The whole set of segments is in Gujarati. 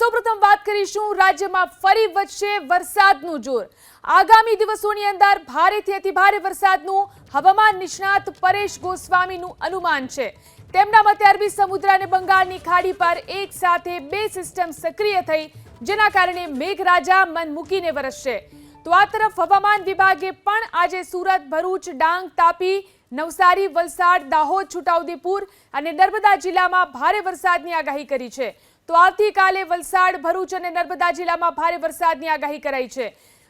સૌપ્રથમ વાત કરીશું રાજ્યમાં ફરી વધશે વરસાદનું જોર. આગામી દિવસોની અંદર ભારેથી અતિ ભારે વરસાદનું હવામાન નિષ્ણાત પરેશ ગોસ્વામીનું અનુમાન છે. તેમના મતે અરબી સમુદ્ર અને બંગાળની ખાડી પર એક સાથે બે સિસ્ટમ સક્રિય થઈ, જેના કારણે મેઘરાજા મન મૂકીને વરસશે. તો આ તરફ હવામાન વિભાગે પણ આજે સુરત, ભરૂચ, ડાંગ, તાપી, નવસારી, વલસાડ, દાહોદ, છોટાઉદેપુર અને નર્મદા જિલ્લામાં ભારે વરસાદની આગાહી કરી છે. તો આવતીકાલે વલસાડ, ભરૂચ અને નર્મદા જિલ્લામાં ભારે વરસાદની આગાહી કરાઈ છે.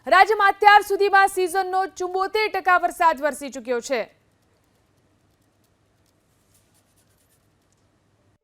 રાજ્યમાં અત્યાર સુધીમાં સિઝનનો ચુંબોતેર ટકા વરસાદ વરસી ચૂક્યો છે.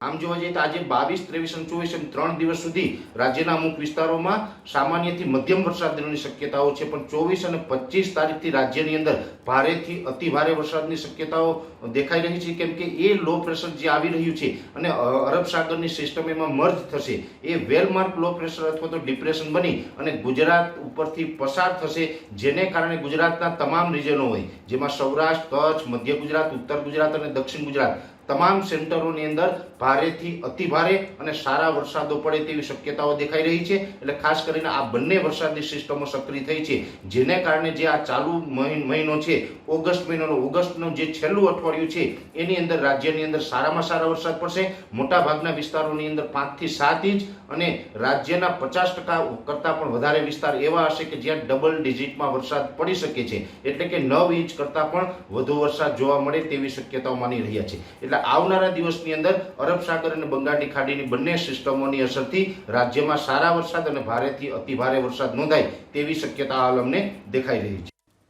આમ જોવા જઈએ તો આજે બાવીસ, ત્રેવીસ અને ચોવીસ એમ ત્રણ દિવસ સુધી રાજ્યના અમુક વિસ્તારોમાં સામાન્યથી મધ્યમ વરસાદની શક્યતાઓ છે. પણ ચોવીસ અને પચીસ તારીખથી રાજ્યની અંદર ભારેથી અતિ ભારે વરસાદની શક્યતાઓ દેખાઈ રહી છે. કેમ કે એ લો પ્રેશર જે આવી રહ્યું છે અને અરબ સાગરની સિસ્ટમ એમાં મર્જ થશે. એ વેલમાર્ક લો પ્રેશર અથવા તો ડિપ્રેશન બની અને ગુજરાત ઉપરથી પસાર થશે, જેને કારણે ગુજરાતના તમામ રિજનો હોય, જેમાં સૌરાષ્ટ્ર, કચ્છ, મધ્ય ગુજરાત, ઉત્તર ગુજરાત અને દક્ષિણ ગુજરાત તમામ સેન્ટરોની અંદર ભારેથી અતિ ભારે અને સારા વરસાદો પડે તેવી શક્યતાઓ દેખાઈ રહી છે. એટલે ખાસ કરીને આ બંને વરસાદની સિસ્ટમો સક્રિય થઈ છે. જેને કારણે જે આ ચાલુ મહિ- મહિનો છે, ઓગસ્ટ મહિનાનો ઓગસ્ટનું જે છેલ્લું અઠવાડિયું છે, એની અંદર રાજ્યની અંદર સારામાં સારા વરસાદ પડશે. મોટા ભાગના વિસ્તારોની અંદર પાંચથી સાત ઇંચ અને રાજ્યના પચાસ ટકા કરતાં પણ વધારે વિસ્તાર એવા હશે કે જ્યાં ડબલ ડિજિટમાં વરસાદ પડી શકે છે. એટલે કે નવ ઇંચ કરતાં પણ વધુ વરસાદ જોવા મળે તેવી શક્યતાઓ માની રહ્યા છે. એટલે આવનારા દિવસની અંદર અરબ સાગર અને બંગાળની ખાડીની બંને સિસ્ટમોની અસરથી રાજ્યમાં સારા વરસાદ અને ભારેથી અતિ ભારે વરસાદ નોંધાય તેવી શક્યતા હાલ અમને દેખાઈ રહી છે.